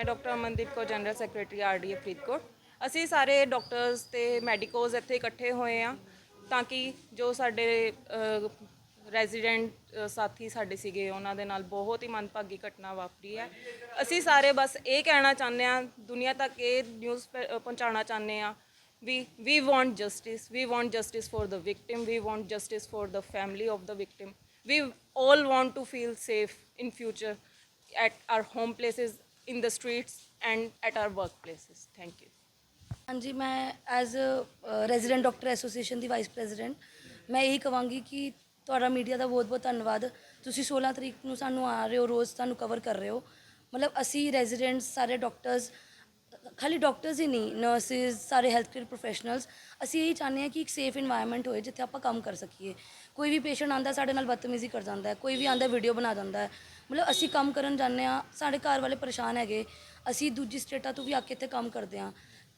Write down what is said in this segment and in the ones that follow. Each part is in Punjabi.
ਮੈਂ ਡਾਕਟਰ ਅਮਨਦੀਪ ਕੋ ਜਨਰਲ ਸੈਕਟਰੀ ਆਰਡੀਏ ਫਰੀਦਕੋਟ। ਅਸੀਂ ਸਾਰੇ ਡਾਕਟਰਸ ਤੇ ਮੈਡੀਕੋਸ ਇੱਥੇ ਇਕੱਠੇ ਹੋਏ ਆ ਤਾਂ ਕਿ ਜੋ ਸਾਡੇ ਰੈਜ਼ੀਡੈਂਟ ਸਾਥੀ ਸਾਡੇ ਸੀਗੇ, ਉਹਨਾਂ ਦੇ ਨਾਲ ਬਹੁਤ ਹੀ ਮੰਦਭਾਗੀ ਘਟਨਾ ਵਾਪਰੀ ਹੈ। ਅਸੀਂ ਸਾਰੇ ਬਸ ਇਹ ਕਹਿਣਾ ਚਾਹੁੰਦੇ ਆ ਦੁਨੀਆ ਤੱਕ ਇਹ ਨਿਊਜ਼ ਪਹੁੰਚਾਉਣਾ ਚਾਹੁੰਦੇ ਆ ਵੀ, we want justice, we want justice for the victim, we want justice for the family of the victim. We all want to feel safe in future at our home places in the streets and at our workplaces. Thank you. ਹਾਂਜੀ, ਮੈਂ as a resident doctor association the vice president ਮੈਂ ਇਹੀ ਕਵਾਂਗੀ ਕਿ ਤੁਹਾਡਾ ਮੀਡੀਆ ਦਾ ਬਹੁਤ-ਬਹੁਤ ਧੰਨਵਾਦ ਤੁਸੀਂ 16 ਤਰੀਕ ਨੂੰ ਸਾਨੂੰ ਆ ਰਹੇ ਹੋ, ਰੋਜ਼ ਸਾਨੂੰ ਕਵਰ ਕਰ ਰਹੇ ਹੋ ਮਤਲਬ ਅਸੀਂ ਰੈਜ਼ੀਡੈਂਟਸ ਸਾਰੇ ਡਾਕਟਰਸ ਖਾਲੀ ਡਾਕਟਰਸ ਹੀ ਨਹੀਂ ਨਰਸਿਸ ਸਾਰੇ ਹੈਲਥ ਕੇਅਰ ਪ੍ਰੋਫੈਸ਼ਨਲਸ ਅਸੀਂ ਇਹੀ ਚਾਹੁੰਦੇ ਹਾਂ ਕਿ ਇੱਕ ਸੇਫ এনवायरमेंट ਹੋਏ, ਜਿੱਥੇ ਆਪਾਂ ਕੰਮ ਕਰ ਸਕੀਏ ਕੋਈ ਵੀ ਪੇਸ਼ੈਂਟ ਆਂਦਾ ਸਾਡੇ ਨਾਲ ਬਦਤਮੀਜ਼ੀ ਕਰ ਜਾਂਦਾ ਹੈ, ਕੋਈ ਵੀ ਆਂਦਾ ਵੀਡੀਓ ਬਣਾ ਜਾਂਦਾ ਹੈ। ਮਤਲਬ ਅਸੀਂ ਕੰਮ ਕਰਨ ਜਾਂਦੇ ਆ ਸਾਡੇ ਘਰ ਵਾਲੇ ਪਰੇਸ਼ਾਨ ਹੈਗੇ, ਅਸੀਂ ਦੂਜੀ ਸਟੇਟਾਂ ਤੋਂ ਵੀ ਆ ਕੇ ਇੱਥੇ ਕੰਮ ਕਰਦੇ ਆ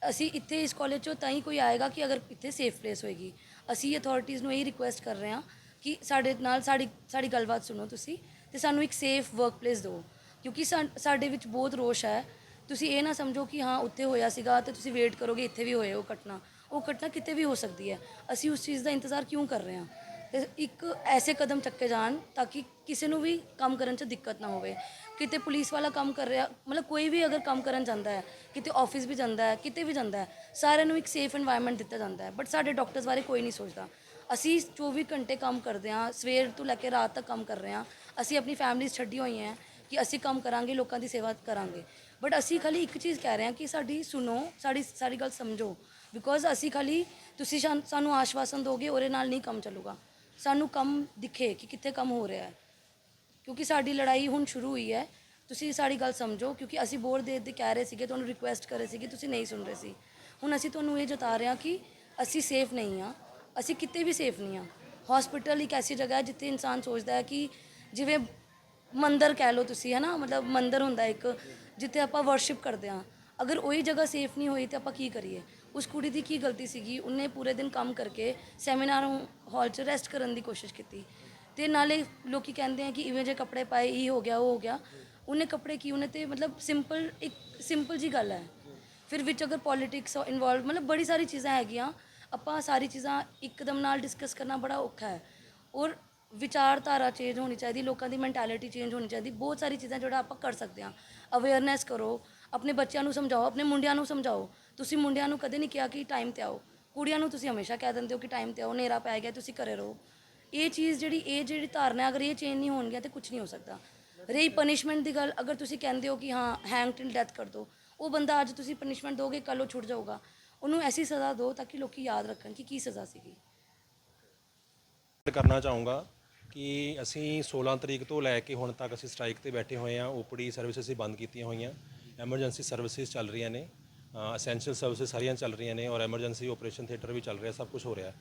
ਅਸੀਂ ਇੱਥੇ ਇਸ ਕਾਲਜ ਚੋਂ ਤਾਂ ਹੀ ਕੋਈ ਆਏਗਾ ਕਿ ਅਗਰ ਇੱਥੇ ਸੇਫ ਪਲੇਸ ਹੋਏਗੀ। ਅਸੀਂ ਅਥਾਰਟੀਜ਼ ਨੂੰ ਇਹ ਰਿਕੁਐਸਟ ਕਰ ਰਹੇ ਹਾਂ ਕਿ ਸਾਡੇ ਨਾਲ ਸਾਡੀ ਸਾਡੀ ਗੱਲਬਾਤ ਸੁਣੋ ਤੁਸੀਂ ਤੇ ਸਾਨੂੰ ਇੱਕ ਸੇਫ ਵਰਕ ਪਲੇਸ ਦਿਓ। ਕਿਉਂਕਿ ਸਾ- ਸਾਡੇ ਵਿੱਚ ਬਹੁਤ ਰੋਸ਼ ਹੈ। ਤੁਸੀਂ ਇਹ ਨਾ ਸਮਝੋ ਕਿ ਹਾਂ, ਉੱਥੇ ਹੋਇਆ ਸੀਗਾ ਤੇ ਤੁਸੀਂ ਵੇਟ ਕਰੋਗੇ, ਇੱਥੇ ਵੀ ਹੋਏ ਉਹ ਘਟਨਾ। ਉਹ ਘਟਨਾ ਕਿਤੇ ਵੀ ਹੋ ਸਕਦੀ ਹੈ। ਅਸੀਂ ਉਸ ਚੀਜ਼ ਦਾ ਇੰਤਜ਼ਾਰ ਕਿਉਂ ਕਰ ਰਹੇ ਹਾਂ? ਤੇ ਇੱਕ ਐਸੇ ਕਦਮ ਚੱਕੇ ਜਾਣ ਤਾਂ ਕਿ ਕਿਸੇ ਨੂੰ ਵੀ ਕੰਮ ਕਰਨ 'ਚ ਦਿੱਕਤ ਨਾ ਹੋਵੇ। ਕਿਤੇ ਪੁਲਿਸ ਵਾਲਾ ਕੰਮ ਕਰ ਰਿਹਾ, ਮਤਲਬ ਕੋਈ ਵੀ ਅਗਰ ਕੰਮ ਕਰਨ ਜਾਂਦਾ ਹੈ, ਕਿਤੇ ਆਫਿਸ ਵੀ ਜਾਂਦਾ ਹੈ, ਕਿਤੇ ਵੀ ਜਾਂਦਾ ਹੈ, ਸਾਰਿਆਂ ਨੂੰ ਇੱਕ ਸੇਫ এনवायरमेंट ਦਿੱਤਾ ਜਾਂਦਾ ਹੈ। ਬਟ ਸਾਡੇ ਡਾਕਟਰਸ ਬਾਰੇ ਕੋਈ ਨਹੀਂ ਸੋਚਦਾ। ਅਸੀਂ 24 ਘੰਟੇ ਕੰਮ ਕਰਦੇ ਹਾਂ, ਸਵੇਰ ਤੋਂ ਲੈ ਕੇ ਰਾਤ ਤੱਕ ਕੰਮ ਕਰ ਰਹੇ ਹਾਂ। ਅਸੀਂ ਆਪਣੀ ਫੈਮਲੀ ਛੱਡੀ ਹੋਈਆਂ ਹੈ ਕਿ ਅਸੀਂ ਕੰਮ ਕਰਾਂਗੇ, ਲੋਕਾਂ ਦੀ ਸੇਵਾ ਕਰਾਂਗੇ। ਬਟ ਅਸੀਂ ਖਾਲੀ ਇੱਕ ਚੀਜ਼ ਕਹਿ ਰਹੇ ਹਾਂ ਕਿ ਸਾਡੀ ਸੁਣੋ, ਸਾਡੀ, ਸਾਰੀ ਗੱਲ ਸਮਝੋ। ਬਿਕੋਜ਼ ਅਸੀਂ ਖਾਲੀ ਤੁਸੀਂ ਸਾਨੂੰ ਆਸ਼ਵਾਸਨ ਦੋਗੇ, ਉਹਦੇ ਨਾਲ ਨਹੀਂ ਕੰਮ ਚੱਲੂਗਾ। ਸਾਨੂੰ ਕੰਮ ਦਿਖੇ ਕਿ ਕਿੱਥੇ ਕੰਮ ਹੋ ਰਿਹਾ ਹੈ। ਕਿਉਂਕਿ ਸਾਡੀ ਲੜਾਈ ਹੁਣ ਸ਼ੁਰੂ ਹੋਈ ਹੈ। ਤੁਸੀਂ ਸਾਡੀ ਗੱਲ ਸਮਝੋ, ਕਿਉਂਕਿ ਅਸੀਂ ਬਹੁਤ ਦੇਰ ਦੇ ਕਹਿ ਰਹੇ ਸੀਗੇ, ਤੁਹਾਨੂੰ ਰਿਕੁਐਸਟ ਕਰ ਰਹੇ ਸੀਗੇ, ਤੁਸੀਂ ਨਹੀਂ ਸੁਣ ਰਹੇ ਸੀ। ਹੁਣ ਅਸੀਂ ਤੁਹਾਨੂੰ ਇਹ ਜਤਾ ਰਹੇ ਹਾਂ ਕਿ ਅਸੀਂ ਸੇਫ ਨਹੀਂ ਹਾਂ। ਅਸੀਂ ਕਿਤੇ ਵੀ ਸੇਫ ਨਹੀਂ ਹਾਂ। ਹਸਪੀਟਲ ਇੱਕ ਐਸੀ ਜਗ੍ਹਾ ਹੈ ਜਿੱਥੇ ਇਨਸਾਨ ਸੋਚਦਾ ਹੈ ਕਿ ਜਿਵੇਂ ਮੰਦਰ ਕਹਿ ਲਓ ਤੁਸੀਂ ਹੈ ਨਾ ਮਤਲਬ ਮੰਦਰ ਹੁੰਦਾ ਇੱਕ, ਜਿੱਥੇ ਆਪਾਂ ਵਰਸ਼ਿਪ ਕਰਦੇ ਹਾਂ। ਅਗਰ ਉਹੀ ਜਗ੍ਹਾ ਸੇਫ ਨਹੀਂ ਹੋਈ ਤੇ ਆਪਾਂ ਕੀ ਕਰੀਏ? ਉਸ ਕੁੜੀ ਦੀ ਕੀ ਗਲਤੀ ਸੀਗੀ? ਉਹਨੇ ਪੂਰੇ ਦਿਨ ਕੰਮ ਕਰਕੇ ਸੈਮੀਨਾਰ ਹਾਲ 'ਚ ਰੈਸਟ ਕਰਨ ਦੀ ਕੋਸ਼ਿਸ਼ ਕੀਤੀ। ਤੇ ਨਾਲੇ ਲੋਕੀ ਕਹਿੰਦੇ ਆ ਕਿ ਇਵੇਂ ਜੇ ਕੱਪੜੇ ਪਾਏ, ਇਹ ਹੋ ਗਿਆ, ਉਹ ਹੋ ਗਿਆ। ਉਹਨੇ ਕੱਪੜੇ ਕੀ, ਉਹਨੇ ਤੇ ਮਤਲਬ ਸਿੰਪਲ ਇੱਕ ਸਿੰਪਲ ਜੀ ਗੱਲ ਹੈ। ਫਿਰ ਵਿੱਚ ਅਗਰ ਪੋਲਿਟਿਕਸ ਇਨਵੋਲਵ ਮਤਲਬ ਬੜੀ ਸਾਰੀ ਚੀਜ਼ਾਂ ਹੈਗੀਆਂ। ਆਪਾਂ ਸਾਰੀ ਚੀਜ਼ਾਂ ਇੱਕਦਮ ਨਾਲ ਡਿਸਕਸ ਕਰਨਾ ਬੜਾ ਔਖਾ ਹੈ। ਔਰ ਵਿਚਾਰਧਾਰਾ ਚੇਂਜ ਹੋਣੀ ਚਾਹੀਦੀ, ਲੋਕਾਂ ਦੀ ਮੈਂਟੈਲਿਟੀ ਚੇਂਜ ਹੋਣੀ ਚਾਹੀਦੀ, ਬਹੁਤ ਸਾਰੀ ਚੀਜ਼ਾਂ ਜਿਹੜਾ ਆਪਾਂ ਕਰ ਸਕਦੇ ਹਾਂ। ਅਵੇਅਰਨੈਸ ਕਰੋ, ਆਪਣੇ ਬੱਚਿਆਂ ਨੂੰ ਸਮਝਾਓ, ਆਪਣੇ ਮੁੰਡਿਆਂ ਨੂੰ ਸਮਝਾਓ। ਤੁਸੀਂ ਮੁੰਡਿਆਂ ਨੂੰ ਕਦੇ ਨਹੀਂ ਕਿਹਾ ਕਿ ਟਾਈਮ ਤੇ ਆਓ। ਕੁੜੀਆਂ ਨੂੰ ਤੁਸੀਂ ਹਮੇਸ਼ਾ ਕਹਿ ਦਿੰਦੇ ਹੋ ਕਿ ਟਾਈਮ ਤੇ ਆਓ, ਹਨੇਰਾ ਪੈ ਗਿਆ, ਤੁਸੀਂ ਘਰੇ ਰਹੋ। ਇਹ ਚੀਜ਼ ਜਿਹੜੀ, ਇਹ ਜਿਹੜੀ ਧਾਰਨਾ ਅਗਰ ਇਹ ਚੇਂਜ ਨਹੀਂ ਹੋਣਗੀਆਂ ਤੇ ਕੁਝ ਨਹੀਂ ਹੋ ਸਕਦਾ। ਰਹੀ ਪਨਿਸ਼ਮੈਂਟ ਦੀ ਗੱਲ, ਅਗਰ ਤੁਸੀਂ ਕਹਿੰਦੇ ਹੋ ਕਿ ਹਾਂ ਹੈਂਗ ਟਿਲ ਡੈਥ ਕਰ ਦਿਓ ਉਹ ਬੰਦਾ ਅੱਜ ਤੁਸੀਂ ਪਨਿਸ਼ਮੈਂਟ ਦੋਗੇ, ਕੱਲ੍ਹ ਉਹ ਛੁੱਟ ਜਾਊਗਾ। ਉਹਨੂੰ ਐਸੀ ਸਜ਼ਾ ਦਿਓ ਤਾਂ ਕਿ ਲੋਕੀ ਯਾਦ ਰੱਖਣ ਕਿ ਕੀ ਸਜ਼ਾ ਸੀਗੀ। ਕਰਨਾ ਚਾਹੂੰਗਾ। ਕਿ ਅਸੀਂ 16 ਤਰੀਕ ਤੋਂ ਲੈ ਕੇ ਹੁਣ ਤੱਕ ਅਸੀਂ ਸਟ੍ਰਾਈਕ ਤੇ ਬੈਠੇ ਹੋਏ ਹਾਂ। ਓਪੀਡੀ ਸਰਵਿਸ ਅਸੀਂ ਬੰਦ ਕੀਤੀਆਂ ਹੋਈਆਂ। ਐਮਰਜੈਂਸੀ ਸਰਵਿਸਿਜ਼ ਚੱਲ ਰਹੀਆਂ ਨੇ। ਅਸੈਂਸ਼ੀਅਲ ਸਰਵਿਸਿਜ਼ ਸਾਰੀਆਂ ਚੱਲ ਰਹੀਆਂ ਨੇ ਔਰ ਐਮਰਜੈਂਸੀ ਆਪਰੇਸ਼ਨ ਥੀਏਟਰ ਵੀ ਚੱਲ ਰਿਹਾ, ਸਭ ਕੁਝ ਹੋ ਰਿਹਾ।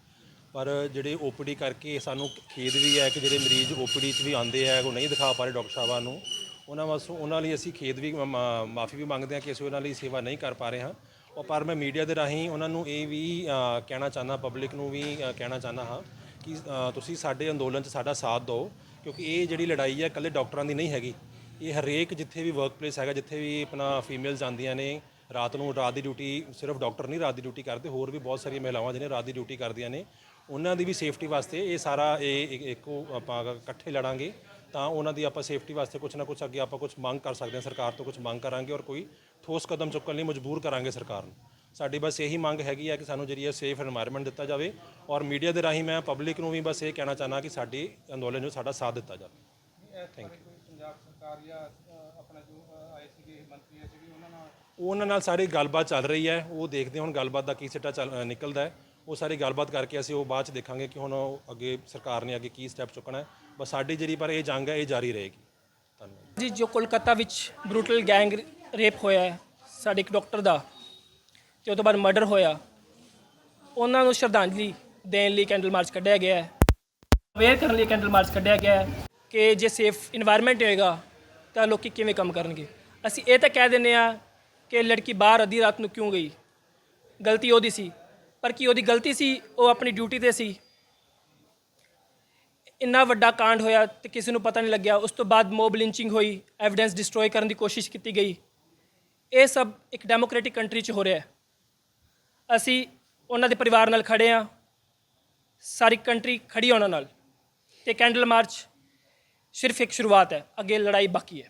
ਪਰ ਜਿਹੜੇ ਓਪੀਡੀ ਕਰਕੇ ਸਾਨੂੰ ਖੇਦ ਵੀ ਹੈ ਕਿ ਜਿਹੜੇ ਮਰੀਜ਼ ਓਪੀਡੀ 'ਚ ਵੀ ਆਉਂਦੇ ਆ, ਉਹ ਨਹੀਂ ਦਿਖਾ ਪਾ ਰਹੇ ਡਾਕਟਰ ਸਾਹਿਬਾਂ ਨੂੰ, ਉਹਨਾਂ ਵਾਸੋਂ, ਉਹਨਾਂ ਲਈ ਅਸੀਂ ਖੇਦ ਵੀ ਮਾਫੀ ਵੀ ਮੰਗਦੇ ਹਾਂ ਕਿ ਅਸੀਂ ਉਹਨਾਂ ਲਈ ਸੇਵਾ ਨਹੀਂ ਕਰ ਪਾ ਰਹੇ ਹਾਂ। ਔਰ ਪਰ ਮੈਂ ਮੀਡੀਆ ਦੇ ਰਾਹੀਂ ਉਹਨਾਂ ਨੂੰ ਇਹ ਵੀ ਕਹਿਣਾ ਚਾਹੁੰਦਾ, ਪਬਲਿਕ ਨੂੰ ਵੀ ਕਹਿਣਾ ਚਾਹੁੰਦਾ ਹਾਂ ਕਿ ਅ, ਤੁਸੀਂ ਸਾਡੇ ਅੰਦੋਲਨ 'ਚ ਸਾਡਾ ਸਾਥ ਦਿਓ ਕਿਉਂਕਿ ਇਹ ਜਿਹੜੀ ਲੜਾਈ ਹੈ ਇਕੱਲੇ ਡਾਕਟਰਾਂ ਦੀ ਨਹੀਂ ਹੈਗੀ। ਇਹ ਹਰੇਕ ਜਿੱਥੇ ਵੀ ਵਰਕਪਲੇਸ ਹੈਗਾ ਜਿੱਥੇ ਵੀ ਆਪਣਾ ਫੀਮੇਲਸ ਜਾਂਦੀਆਂ ਨੇ ਰਾਤ ਨੂੰ ਰਾਤ ਦੀ ਡਿਊਟੀ ਸਿਰਫ ਡਾਕਟਰ ਨਹੀਂ ਰਾਤ ਦੀ ਡਿਊਟੀ ਕਰਦੇ ਹੋਰ ਵੀ ਬਹੁਤ ਸਾਰੀਆਂ ਮਹਿਲਾਵਾਂ ਜਿਹਨੇ ਰਾਤ ਦੀ ਡਿਊਟੀ ਕਰਦੀਆਂ ਨੇ ਉਹਨਾਂ ਦੀ ਵੀ ਸੇਫਟੀ ਵਾਸਤੇ ਇਹ ਸਾਰਾ ਇਹ ਇੱਕ- ਇੱਕੋ ਆਪਾਂ ਇਕੱਠੇ ਲੜਾਂਗੇ ਤਾਂ ਉਹਨਾਂ ਦੀ ਆਪਾਂ ਸੇਫਟੀ ਵਾਸਤੇ ਕੁਝ ਨਾ ਕੁਝ ਅੱਗੇ ਆਪਾਂ ਕੁਝ ਮੰਗ ਕਰ ਸਕਦੇ ਹਾਂ ਸਰਕਾਰ ਤੋਂ ਕੁਝ ਮੰਗ ਕਰਾਂਗੇ ਔਰ ਕੋਈ ਠੋਸ ਕਦਮ ਚੁੱਕਣ ਲਈ ਮਜਬੂਰ ਕਰਾਂਗੇ ਸਰਕਾਰ ਨੂੰ। ਸਾਡੀ ਬਸ ਇਹੀ ਮੰਗ ਹੈਗੀ ਆ ਕਿ ਸਾਨੂੰ ਜਿਹੜੀ ਹੈ ਸੇਫ এনवायरमेंट ਦਿੱਤਾ ਜਾਵੇ ਔਰ ਮੀਡੀਆ ਦੇ ਰਾਹੀਂ ਮੈਂ ਪਬਲਿਕ ਨੂੰ ਵੀ ਬਸ ਇਹ ਕਹਿਣਾ ਚਾਹਨਾ ਕਿ ਸਾਡੀ ਅੰਦੋਲਨ ਨੂੰ ਸਾਡਾ ਸਾਥ ਦਿੱਤਾ ਜਾਵੇ। ਥੈਂਕ ਯੂ ਪੰਜਾਬ ਸਰਕਾਰ ਜਾਂ ਆਪਣਾ ਜੋ ਆਏ ਸੀਗੇ ਮੰਤਰੀ ਸੀਗੇ ਉਹਨਾਂ ਨਾਲ ਉਹਨਾਂ ਨਾਲ ਸਾਰੀ ਗੱਲਬਾਤ ਚੱਲ ਰਹੀ ਹੈ, ਉਹ ਦੇਖਦੇ ਹੁਣ ਗੱਲਬਾਤ ਦਾ ਕੀ ਸਿੱਟਾ ਨਿਕਲਦਾ ਹੈ। ਉਹ ਸਾਰੀ ਗੱਲਬਾਤ ਕਰਕੇ ਅਸੀਂ ਉਹ ਬਾਅਦ ਚ ਦੇਖਾਂਗੇ ਕਿ ਹੁਣ ਅੱਗੇ ਸਰਕਾਰ ਨੇ ਅੱਗੇ ਕੀ ਸਟੈਪ ਚੁੱਕਣਾ ਹੈ। ਬਸ ਸਾਡੀ ਜਿਹੜੀ ਪਰ ਇਹ ਜੰਗ ਹੈ, ਇਹ ਜਾਰੀ ਰਹੇਗੀ। ਧੰਨਵਾਦ। ਜੀ, ਜੋ ਕੋਲਕਾਤਾ ਵਿੱਚ ਬਰੂਟਲ ਗੈਂਗ ਰੇਪ ਹੋਇਆ ਹੈ, ਸਾਡੇ ਇੱਕ ਡਾਕਟਰ ਦਾ ਤੇ ਉਸ ਤੋਂ ਬਾਅਦ ਮਰਡਰ ਹੋਇਆ। ਉਹਨਾਂ ਨੂੰ ਸ਼ਰਧਾਂਜਲੀ ਦੇਣ ਲਈ ਕੈਂਡਲ ਮਾਰਚ ਕੱਢਿਆ ਗਿਆ ਹੈ। ਅਵੇਅਰ ਕਰਨ ਲਈ ਕੈਂਡਲ ਮਾਰਚ ਕੱਢਿਆ ਗਿਆ ਹੈ ਕਿ ਜੇ ਸੇਫ এনवायरमेंट ਹੋਏਗਾ ਤਾਂ ਲੋਕੀ ਕਿਵੇਂ ਕੰਮ ਕਰਨਗੇ। ਅਸੀਂ ਇਹ ਤਾਂ ਕਹਿ ਦਿੰਨੇ ਆ ਕਿ ਲੜਕੀ ਬਾਹਰ ਅੱਧੀ ਰਾਤ ਨੂੰ ਕਿਉਂ ਗਈ? ਗਲਤੀ ਉਹਦੀ ਸੀ। ਪਰ ਕੀ ਉਹਦੀ ਗਲਤੀ ਸੀ? ਉਹ ਆਪਣੀ ਡਿਊਟੀ ਤੇ ਸੀ। ਇੰਨਾ ਵੱਡਾ ਕਾਂਡ ਹੋਇਆ ਤੇ ਕਿਸੇ ਨੂੰ ਪਤਾ ਨਹੀਂ ਲੱਗਿਆ। ਉਸ ਤੋਂ ਬਾਅਦ ਮੋਬ ਲਿੰਚਿੰਗ ਹੋਈ ਐਵੀਡੈਂਸ ਡਿਸਟਰੋਏ ਕਰਨ ਦੀ ਕੋਸ਼ਿਸ਼ ਕੀਤੀ ਗਈ। ਇਹ ਸਭ ਇੱਕ ਡੈਮੋਕ੍ਰੈਟਿਕ ਕੰਟਰੀ 'ਚ ਹੋ ਰਿਹਾ ਹੈ। ਅਸੀਂ ਉਹਨਾਂ ਦੇ ਪਰਿਵਾਰ ਨਾਲ ਖੜੇ ਆ ਸਾਰੀ ਕੰਟਰੀ ਖੜੀ ਆ ਉਹਨਾਂ ਨਾਲ। ਤੇ ਕੈਂਡਲ ਮਾਰਚ ਸਿਰਫ ਇੱਕ ਸ਼ੁਰੂਆਤ ਹੈ। ਅੱਗੇ ਲੜਾਈ ਬਾਕੀ ਹੈ।